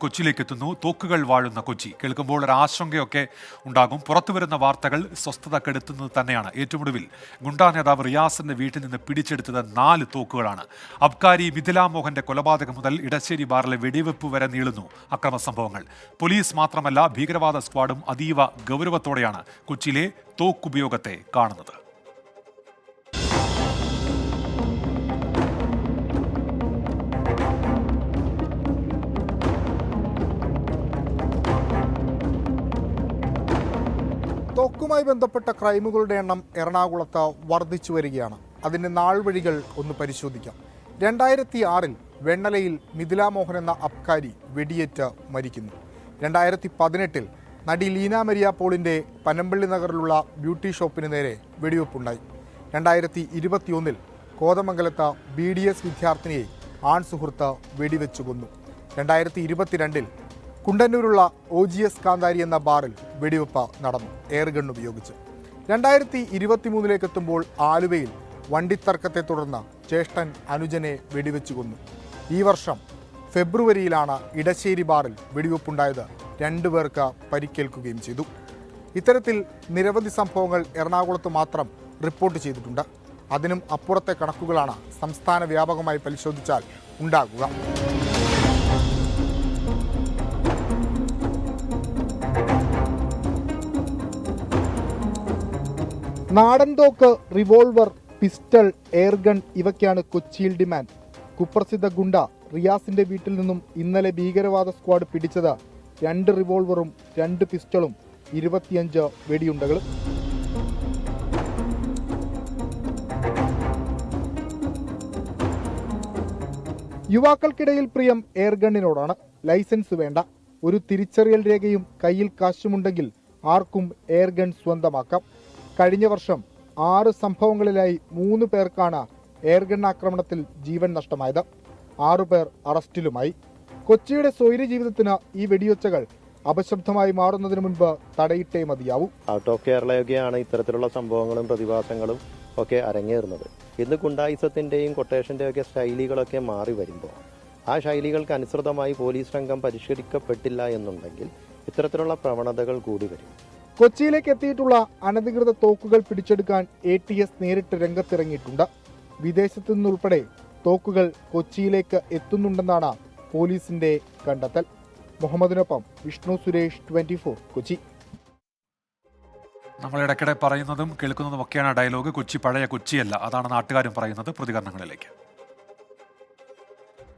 കൊച്ചിയിലേക്ക് എത്തുന്നു തോക്കുകൾ വാഴുന്ന കൊച്ചി. കേൾക്കുമ്പോൾ ഒരു ആശങ്കയൊക്കെ ഉണ്ടാകും. പുറത്തു വരുന്ന വാർത്തകൾ സ്വസ്ഥത കെടുത്തുന്നത് തന്നെയാണ്. ഏറ്റവും ഒടുവിൽ ഗുണ്ടാ നേതാവ് റിയാസിന്റെ വീട്ടിൽ നിന്ന് പിടിച്ചെടുത്തത് നാല് തോക്കുകളാണ്. അബ്കാരി മിഥില മോഹന്റെ കൊലപാതകം മുതൽ ഇടശ്ശേരി ബാറിലെ വെടിവെപ്പ് വരെ നീളുന്നു അക്രമ സംഭവങ്ങൾ. പോലീസ് മാത്രമല്ല ഭീകരവാദ സ്ക്വാഡും അതീവ ഗൗരവത്തോടെയാണ് കൊച്ചിയിലെ തോക്കുപയോഗത്തെ കാണുന്നത്. തോക്കുമായി ബന്ധപ്പെട്ട ക്രൈമുകളുടെ എണ്ണം എറണാകുളത്ത് വർദ്ധിച്ചു വരികയാണ്. അതിന്റെ നാൾവഴികൾ ഒന്ന് പരിശോധിക്കാം. രണ്ടായിരത്തി ആറിൽ വെണ്ണലയിൽ മിഥില മോഹൻ എന്ന അബ്കാരി വെടിയേറ്റ് മരിക്കുന്നു. രണ്ടായിരത്തി പതിനെട്ടിൽ നടി ലീന മരിയ പോളിന്റെ പനമ്പള്ളി നഗറിലുള്ള ബ്യൂട്ടി ഷോപ്പിന് നേരെ വെടിവെപ്പുണ്ടായി. രണ്ടായിരത്തി ഇരുപത്തിയൊന്നിൽ കോതമംഗലത്ത് ബി ഡി എസ് വിദ്യാർത്ഥിനിയെ ആൺ സുഹൃത്ത് വെടിവെച്ചു കൊന്നു. രണ്ടായിരത്തി ഇരുപത്തിരണ്ടിൽ കുണ്ടന്നൂരുള്ള ഒ ജി എസ് കാന്താരി എന്ന ബാറിൽ വെടിവെപ്പ് നടന്നു. എയർഗൺ ഉപയോഗിച്ച്. രണ്ടായിരത്തി ഇരുപത്തിമൂന്നിലേക്ക് എത്തുമ്പോൾ ആലുവയിൽ വണ്ടിത്തർക്കത്തെ തുടർന്ന് ജ്യേഷ്ഠൻ അനുജനെ വെടിവെച്ചു കൊന്നു. ഈ വർഷം ഫെബ്രുവരിയിലാണ് ഇടശ്ശേരി ബാറിൽ വെടിവെപ്പുണ്ടായത് രണ്ടുപേർക്ക് പരിക്കേൽക്കുകയും ചെയ്തു. ഇത്തരത്തിൽ നിരവധി സംഭവങ്ങൾ എറണാകുളത്ത് മാത്രം റിപ്പോർട്ട് ചെയ്തിട്ടുണ്ട്. അതിനും അപ്പുറത്തെ കണക്കുകളാണ് സംസ്ഥാന വ്യാപകമായി പരിശോധിച്ചാൽ ഉണ്ടാകുക. നാടൻ തോക്ക് റിവോൾവർ പിസ്റ്റൾ എയർഗൺ ഇവയ്ക്കാണ് കൊച്ചിയിൽ ഡിമാൻഡ് കുപ്രസിദ്ധ ഗുണ്ട റിയാസിന്റെ വീട്ടിൽ നിന്നും ഇന്നലെ ഭീകരവാദ സ്ക്വാഡ് പിടിച്ചത് രണ്ട് റിവോൾവറും രണ്ട് പിസ്റ്റളും ഇരുപത്തിയഞ്ച് വെടിയുണ്ടകളും യുവാക്കൾക്കിടയിൽ പ്രിയം എയർഗണ്ണിനോടാണ് ലൈസൻസ് വേണ്ട. ഒരു തിരിച്ചറിയൽ രേഖയും കയ്യിൽ കാശുമുണ്ടെങ്കിൽ ആർക്കും എയർഗൺ സ്വന്തമാക്കാം. കഴിഞ്ഞ വർഷം ആറ് സംഭവങ്ങളിലായി മൂന്ന് പേർക്കാണ് എയർഗൺ ആക്രമണത്തിൽ ജീവൻ നഷ്ടമായത്. ആറുപേർ അറസ്റ്റിലുമായി. കൊച്ചിയുടെ സ്വൈര്യ ജീവിതത്തിന് ഈ വെടിയൊച്ചകൾ അപശബ്ദമായി മാറുന്നതിന് മുൻപ് തടയിട്ടേ മതിയാവും. ഔട്ട് ഓഫ് കേരളയൊക്കെയാണ് ഇത്തരത്തിലുള്ള സംഭവങ്ങളും പ്രതിഭാസങ്ങളും ഒക്കെ അരങ്ങേറുന്നത്. ഇന്ന് ഗുണ്ടായുസത്തിന്റെയും കൊട്ടേഷന്റെയും ഒക്കെ ശൈലികളൊക്കെ മാറി വരുമ്പോൾ ആ ശൈലികൾക്ക് അനുസൃതമായി പോലീസ് രംഗം പരിഷ്കരിക്കപ്പെട്ടില്ല എന്നുണ്ടെങ്കിൽ ഇത്തരത്തിലുള്ള പ്രവണതകൾ കൂടി വരും. കൊച്ചിയിലേക്ക് എത്തിയിട്ടുള്ള അനധികൃത തോക്കുകൾ പിടിച്ചെടുക്കാൻ എ ടി എസ് നേരിട്ട് രംഗത്തിറങ്ങിയിട്ടുണ്ട്. വിദേശത്തു നിന്നുൾപ്പെടെ തോക്കുകൾ കൊച്ചിയിലേക്ക് എത്തുന്നുണ്ടെന്നാണ് പോലീസിന്റെ കണ്ടെത്തൽ. മുഹമ്മദിനൊപ്പം വിഷ്ണു സുരേഷ് ട്വന്റി കൊച്ചി. നമ്മൾ ഇടയ്ക്കിടെ പറയുന്നതും കേൾക്കുന്നതും ഒക്കെയാണ് ഡയലോഗ്. കൊച്ചി പഴയ കൊച്ചിയല്ല. അതാണ് നാട്ടുകാരും പറയുന്നത്. പ്രതികരണങ്ങളിലേക്ക്.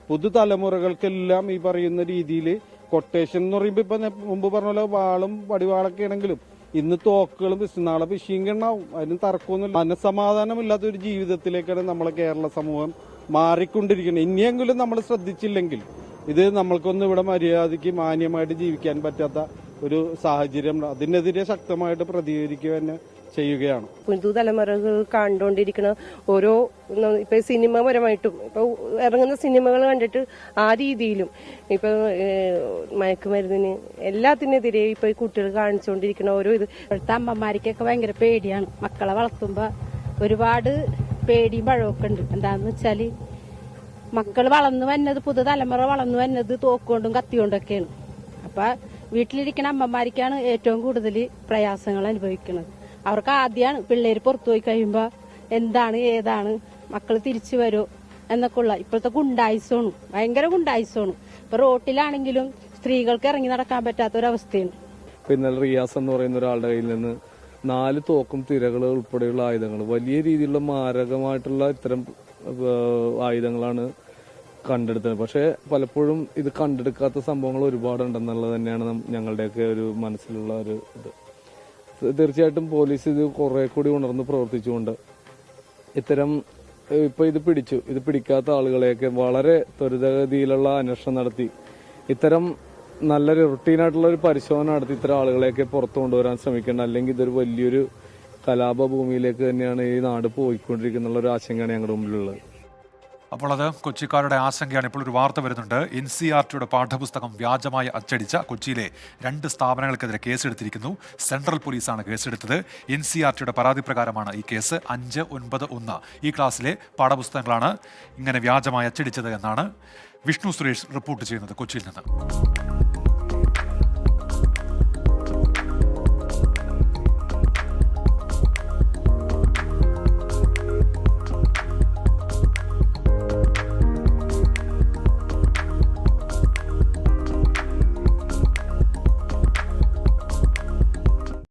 പുതുതലമുറകൾക്കെല്ലാം ഈ പറയുന്ന രീതിയിൽ കൊട്ടേഷൻ എന്ന് പറയുമ്പോൾ ഇപ്പം മുമ്പ് പറഞ്ഞ പോലെ വാളും വടിവാളൊക്കെ ആണെങ്കിലും ഇന്ന് തോക്കുകളും നാളെ ഫിഷിംഗ് ഉണ്ടാവും. അതിന് തർക്കമൊന്നുമില്ല. മനസമാധാനമില്ലാത്ത ഒരു ജീവിതത്തിലേക്കാണ് നമ്മളെ കേരള സമൂഹം മാറിക്കൊണ്ടിരിക്കുന്നത്. ഇനിയെങ്കിലും നമ്മൾ ശ്രദ്ധിച്ചില്ലെങ്കിൽ ഇത് നമ്മൾക്കൊന്നും ഇവിടെ മര്യാദയ്ക്ക് മാന്യമായിട്ട് ജീവിക്കാൻ പറ്റാത്ത ഒരു സാഹചര്യം അതിനെതിരെ ശക്തമായിട്ട് പ്രതികരിക്കുക തന്നെ ചെയ്യുകയാണ്. പുതുതലമുറകൾ കണ്ടുകൊണ്ടിരിക്കുന്ന ഓരോ ഇപ്പൊ സിനിമപരമായിട്ടും ഇപ്പൊ ഇറങ്ങുന്ന സിനിമകൾ കണ്ടിട്ട് ആ രീതിയിലും ഇപ്പൊ മയക്കുമരുന്നിന് എല്ലാത്തിനെതിരെ ഇപ്പൊ ഈ കുട്ടികൾ കാണിച്ചുകൊണ്ടിരിക്കുന്ന ഓരോ ഇത്. ഇപ്പോഴത്തെ അമ്മമാർക്കൊക്കെ ഭയങ്കര പേടിയാണ്. മക്കളെ വളർത്തുമ്പോ ഒരുപാട് പേടിയും പഴമൊക്കെ ഉണ്ട്. എന്താന്ന് വെച്ചാൽ മക്കൾ വളർന്നു വന്നത് പുതുതലമുറ വളർന്നു വന്നത് തോക്കുകൊണ്ടും കത്തിക്കൊണ്ടൊക്കെയാണ് അപ്പൊ വീട്ടിലിരിക്കുന്ന അമ്മമാർക്കാണ് ഏറ്റവും കൂടുതൽ പ്രയാസങ്ങൾ അനുഭവിക്കുന്നത്. അവർക്ക് ആദ്യമാണ് പിള്ളേർ പുറത്തു പോയി കഴിയുമ്പോൾ എന്താണ് ഏതാണ് മക്കൾ തിരിച്ചു വരുമോ എന്നൊക്കെ ഉള്ള ഇപ്പോഴത്തെ ഗുണ്ടായുസമാണ് ഭയങ്കര ഗുണ്ടായുസമാണ് ഇപ്പൊ റോട്ടിലാണെങ്കിലും സ്ത്രീകൾക്ക് ഇറങ്ങി നടക്കാൻ പറ്റാത്ത ഒരവസ്ഥയുണ്ട് പിന്നെ റിയാസ് എന്ന് പറയുന്ന ഒരാളുടെ കയ്യിൽ നിന്ന് നാല് തോക്കും തിരകൾ ഉൾപ്പെടെയുള്ള ആയുധങ്ങൾ വലിയ രീതിയിലുള്ള മാരകമായിട്ടുള്ള ഇത്തരം ആയുധങ്ങളാണ് കണ്ടെടുത്തത്. പക്ഷേ പലപ്പോഴും ഇത് കണ്ടെടുക്കാത്ത സംഭവങ്ങൾ ഒരുപാടുണ്ടെന്നുള്ളത് തന്നെയാണ് ഞങ്ങളുടെയൊക്കെ ഒരു മനസ്സിലുള്ള ഒരു ഇത്. തീർച്ചയായിട്ടും പോലീസ് ഇത് കുറെ കൂടി ഉണർന്ന് പ്രവർത്തിച്ചുകൊണ്ട് ഇത്തരം ഇപ്പൊ ഇത് പിടിച്ചു. ഇത് പിടിക്കാത്ത ആളുകളെയൊക്കെ വളരെ ത്വരിതഗതിയിലുള്ള അന്വേഷണം നടത്തി. ഇത്തരം നല്ലൊരു റുട്ടീനായിട്ടുള്ള ഒരു പരിശോധന നടത്തി ഇത്തരം ആളുകളെയൊക്കെ പുറത്തു കൊണ്ടുവരാൻ ശ്രമിക്കേണ്ട അല്ലെങ്കിൽ ഇതൊരു വലിയൊരു കലാപ ഭൂമിയിലേക്ക് തന്നെയാണ് ഈ നാട് പോയിക്കൊണ്ടിരിക്കുന്ന ഒരു ആശങ്കയാണ് ഞങ്ങളുടെ മുമ്പിലുള്ളത്. അപ്പോൾ അത് കൊച്ചിക്കാരുടെ ആശങ്കയാണ്. ഇപ്പോൾ ഒരു വാർത്ത വരുന്നുണ്ട്. എൻ സി ആർ ടിയുടെ പാഠപുസ്തകം വ്യാജമായി അച്ചടിച്ച കൊച്ചിയിലെ രണ്ട് സ്ഥാപനങ്ങൾക്കെതിരെ കേസെടുത്തിരിക്കുന്നു. സെൻട്രൽ പോലീസാണ് കേസെടുത്തത്. എൻ സി ആർ ടിയുടെ പരാതി പ്രകാരമാണ് ഈ കേസ് അഞ്ച് ഒൻപത് ഒന്ന് ഈ ക്ലാസ്സിലെ പാഠപുസ്തകങ്ങളാണ് ഇങ്ങനെ വ്യാജമായി അച്ചടിച്ചത് എന്നാണ് വിഷ്ണു സുരേഷ് റിപ്പോർട്ട് ചെയ്യുന്നത് കൊച്ചിയിൽ നിന്ന്.